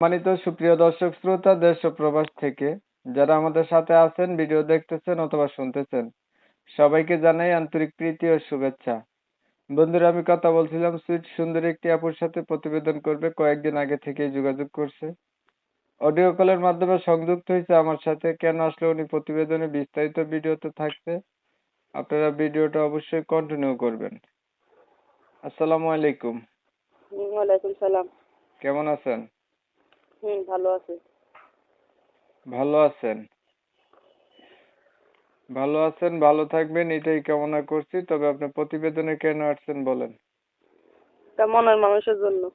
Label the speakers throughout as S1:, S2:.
S1: সম্মানিত সুপ্রিয় দর্শক শ্রোতা দেশ ও প্রবাস থেকে যারা আমাদের সাথে আছেন ভিডিও দেখতেছেন অথবা শুনতেছেন সবাইকে জানাই আন্তরিক প্রীতি ও শুভেচ্ছা। বন্ধুরা আমি কথা বলছিলাম সুইট সুন্দর একটি আপুর সাথে প্রতিবেদন করবে কয়েকদিন আগে থেকেই যোগাযোগ করছে। অডিও কলের মাধ্যমে সংযুক্ত হয়েছে আমার সাথে কেন আসলে উনি প্রতিবেদনে বিস্তারিত ভিডিওতে থাকছে আপনারা ভিডিওটা অবশ্যই কন্টিনিউ করবেন। আসসালামু আলাইকুম।
S2: ওয়ালাইকুম সালাম।
S1: কেমন আছেন?
S2: হুম ভালো আছি।
S1: ভালো আছেন? ভালো আছেন ভালো থাকবেন এটাই কামনা করছি। তবে আপনি প্রতিবেদনে কেন আসছেন বলেন?
S2: তা মনের মানুষের জন্য।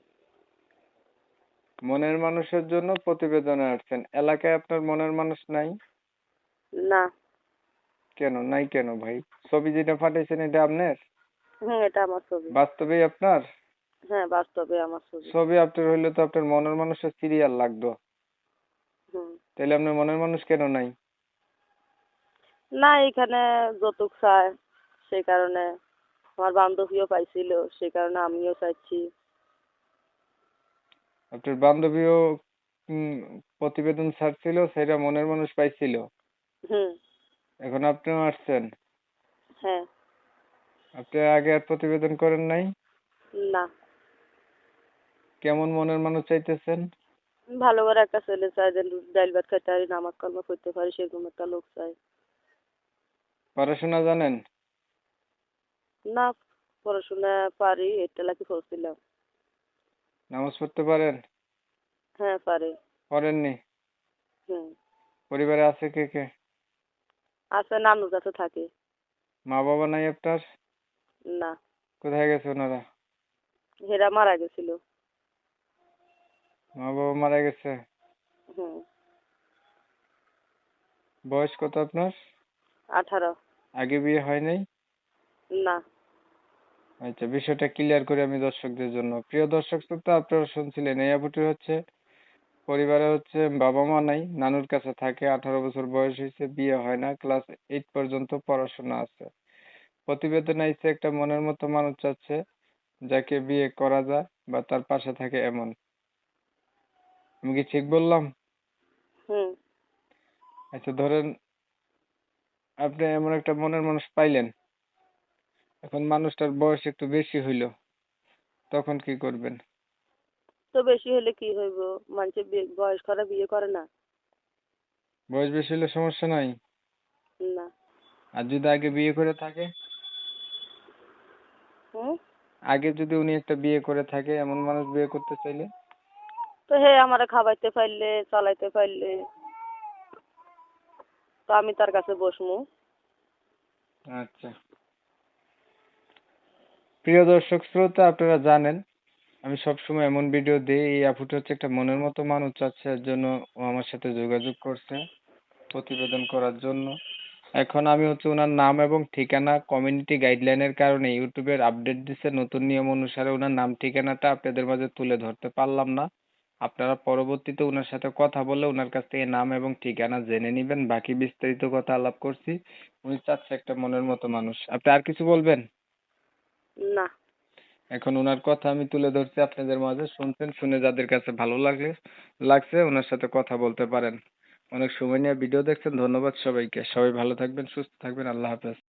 S1: মনের মানুষের জন্য প্রতিবেদনে আসছেন। এলাকায় আপনার মনের মানুষ নাই?
S2: না।
S1: কেন? নাই কেন ভাই? ছবি যেটা পাঠিয়েছেন এটা আপনার?
S2: হুম এটা আমার ছবি।
S1: বাস্তবেই আপনার?
S2: হ্যাঁ বাস্তবে আমার ছবি।
S1: ছবি আপনার হইলে তো আপনার মনের মানুষের সিরিয়াল লাগতো।
S2: হুম।
S1: তাহলে আপনার মনের মানুষ কেন নাই?
S2: না এখানে যৌতুক চায় সেই কারণে আমার বান্ধবীও পাইছিল সেই কারণে আমিও চাইছি।
S1: আপনার বান্ধবীও প্রতিবেদন ছাড়ছিল সেটা মনের মানুষ পাইছিল।
S2: হুম।
S1: এখন আপনিও আসছেন?
S2: হ্যাঁ।
S1: আপনি আগে আর প্রতিবেদন করেন নাই?
S2: না।
S1: কেমন মনের মানুষ চাইতেছেন?
S2: ভালো করে একটা ছেলে চাই যে ডাইল ভাত খাইতে পারি নামাজ কর্ম করতে পারি সেরকম একটা লোক চাই।
S1: পড়াশোনা জানেন?
S2: না পড়াশোনা পারি এটা লাগি পড়ছিলাম
S1: নামাজ পড়তে পারেন?
S2: হ্যাঁ পারি।
S1: পড়েননি?
S2: হুম।
S1: পরিবারে আছে কে কে?
S2: আছে নানুর কাছে থাকি।
S1: মা বাবা নাই আপনার?
S2: না।
S1: কোথায় গেছে ওনারা?
S2: হেরা মারা গেছিল।
S1: মা বাবা মারা গেছে। বয়স কত আপনার?
S2: আঠারো।
S1: আগে বিয়ে হয় নাই?
S2: না।
S1: আচ্ছা বিষয়টা ক্লিয়ার করে আমি দর্শকদের জন্য। প্রিয় দর্শক শ্রোতা আপনারা শুনছিলেন এই আপুটি হচ্ছে পরিবারে হচ্ছে বাবা মা নাই নানুর কাছে থাকে আঠারো বছর বয়স হয়েছে বিয়ে হয় না ক্লাস এইট পর্যন্ত পড়াশোনা আছে। প্রতিবেদনে আইছে একটা মনের মতো মানুষ চাচ্ছে যাকে বিয়ে করা যায় বা তার পাশে থাকে এমন। আমি কি ঠিক বললাম?
S2: হুম।
S1: আচ্ছা ধরেন আপনি এমন একটা মনের মানুষ পাইলেন। এখন মানুষটার বয়স একটু বেশি হইল। তখন কি করবেন?
S2: তো বেশি হলে কি হইব? মানুষের বয়স করে বিয়ে করে না।
S1: বয়স বেশি হলে সমস্যা নাই।
S2: না।
S1: আর যদি আগে বিয়ে করে থাকে?
S2: হুম?
S1: আগে যদি উনি একটা বিয়ে করে থাকে এমন মানুষ বিয়ে করতে চাইলে?
S2: তো হে, আমারে খাওয়াইতে পারলে, চালাইতে পারলে, তো আমি তার কাছে বসমু।
S1: আচ্ছা। প্রিয় দর্শক, শ্রোতা, আপনারা জানেন, আমি সবসময় এমন ভিডিও দিই, এই আপুটা হচ্ছে একটা মনের মতো মানুষ চাচ্ছে এর জন্য ও আমার সাথে যোগাযোগ করছে, প্রতিবেদন করার জন্য। এখন আমি হচ্ছে ওনার নাম এবং ঠিকানা কমিউনিটি গাইডলাইনের কারণে ইউটিউবের আপডেট দিচ্ছে নতুন নিয়ম অনুসারে ওনার নাম ঠিকানাটা আপনাদের মাঝে তুলে ধরতে পারলাম না। আপনারা পরবর্তীতে ওনার সাথে কথা বলে ওনার কাছ থেকে নাম এবং ঠিকানা জেনে নেবেন বাকি বিস্তারিত কথা আলাপ করছি। উনি চাচ্ছে একটা মনের মতো মানুষ। আপনি আর কিছু বলবেন?
S2: না।
S1: এখন ওনার কথা আমি তুলে ধরছি আপনাদের মাঝে। শুনছেন? শুনে যাদের কাছে ভালো লাগলে লাগছে ওনার সাথে কথা বলতে পারেন। অনেক সময় নিয়ে ভিডিও দেখছেন। ধন্যবাদ সবাইকে। সবাই ভালো থাকবেন সুস্থ থাকবেন। আল্লাহ হাফেজ।